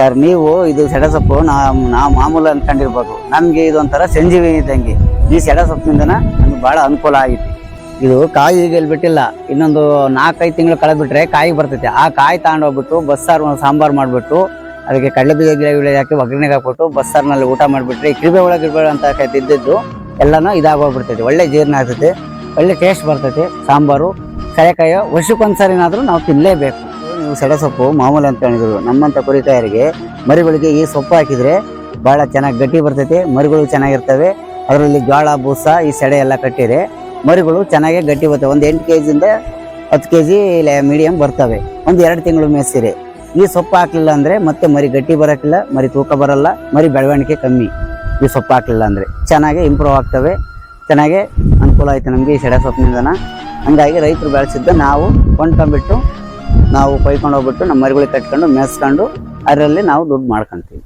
Sir, ನೀವು ಇದು ಸೆಡೆ ಸೊಪ್ಪು ನಾ ನಾವು ಮಾಮೂಲು ಅನ್ಕೊಂಡಿರ್ಬೋದು. ನಮಗೆ ಇದು ಒಂಥರ ಸಂಜೀವಿನಿ ಇದ್ದಂಗೆ ಈ ಸೆಡೆ ಸೊಪ್ಪಿನಿಂದ ನಮ್ಗೆ ಭಾಳ ಅನುಕೂಲ ಆಗಿತ್ತು ಇದು ಕಾಯಿ ಈಗ ಇಲ್ಲಿ ಬಿಟ್ಟಿಲ್ಲ ಇನ್ನೊಂದು ನಾಲ್ಕೈದು ತಿಂಗಳು ಕಳೆದ್ಬಿಟ್ರೆ ಕಾಯಿ ಬರ್ತೈತೆ. ಆ ಕಾಯಿ ತಗೊಂಡೋಗ್ಬಿಟ್ಟು ಬಸ್ಸಾರು ಸಾಂಬಾರು ಮಾಡಿಬಿಟ್ಟು, ಅದಕ್ಕೆ ಕಡಲೆ ಬೀಜ ಗಿಡ ಹಾಕಿ ಒಗ್ಗರಣೆಗೆ ಹಾಕ್ಬಿಟ್ಟು ಬಸ್ಸಾರಿನಲ್ಲಿ ಊಟ ಮಾಡಿಬಿಟ್ರೆ, ಈ ಕಿರಿಬೆ ಒಳಗೆ ಅಂತ ಇದ್ದಿದ್ದು ಎಲ್ಲನೂ ಇದಾಗೋಗ್ಬಿಡ್ತೈತೆ. ಒಳ್ಳೆ ಜೀರ್ಣ ಆಗ್ತೈತೆ. ಒಳ್ಳೆ ಟೇಸ್ಟ್ ಬರ್ತೈತೆ ಸಾಂಬಾರು. ಕಾಯಕಾಯ ವರ್ಷಕ್ಕೊಂದು ಸಾರಿನಾದರೂ ನಾವು ತಿನ್ನಲೇಬೇಕು ನೀವು ಸೆಡೆ ಸೊಪ್ಪು ಮಾಮೂಲಿ ಅಂತ ಹೇಳಿದ್ರು. ನಮ್ಮಂಥ ಕುರಿಕಾಯರಿಗೆ ಮರಿಗಳಿಗೆ ಈ ಸೊಪ್ಪು ಹಾಕಿದರೆ ಭಾಳ ಚೆನ್ನಾಗಿ ಗಟ್ಟಿ ಬರ್ತೈತಿ, ಮರಿಗಳು ಚೆನ್ನಾಗಿರ್ತವೆ. ಅದರಲ್ಲಿ ಜೋಳ ಬೂಸ ಈ ಸೆಡೆ ಎಲ್ಲ ಕಟ್ಟಿದೆ ಮರಿಗಳು ಚೆನ್ನಾಗಿ ಗಟ್ಟಿ ಬರ್ತವೆ. ಒಂದು ಎಂಟು ಕೆ ಜಿಯಿಂದ ಹತ್ತು ಕೆ ಜಿ ಮೀಡಿಯಮ್ ಬರ್ತವೆ. ಒಂದು ಎರಡು ತಿಂಗಳು ಮೇಸಿರಿ ಈ ಸೊಪ್ಪು ಹಾಕಲಿಲ್ಲ ಅಂದರೆ ಮತ್ತೆ ಮರಿ ಗಟ್ಟಿ ಬರೋಕ್ಕಿಲ್ಲ ಮರಿ ತೂಕ ಬರಲ್ಲ, ಮರಿ ಬೆಳವಣಿಗೆ ಕಮ್ಮಿ ಈ ಸೊಪ್ಪು ಹಾಕಲಿಲ್ಲ ಅಂದರೆ. ಚೆನ್ನಾಗಿ ಇಂಪ್ರೂವ್ ಆಗ್ತವೆ. ಚೆನ್ನಾಗಿ ಅನುಕೂಲ ಆಯಿತು ನಮಗೆ ಈ ಸೆಡೆ ಸೊಪ್ಪಿನಿಂದನ. ಹಂಗಾಗಿ ರೈತರು ಬೆಳೆಸಿದ್ದು ನಾವು ಕೊಂಡ್ಕೊಂಡ್ಬಿಟ್ಟು ನಾವು ಕೊಯ್ಕೊಂಡು ಹೋಗ್ಬಿಟ್ಟು ನಮ್ಮ ಮರಿಗಳಿಗೆ ಕಟ್ಕೊಂಡು ಮೇಸ್ಕೊಂಡು ಅದರಲ್ಲಿ ನಾವು ದುಡ್ಡು ಮಾಡ್ಕೊಂತೀವಿ.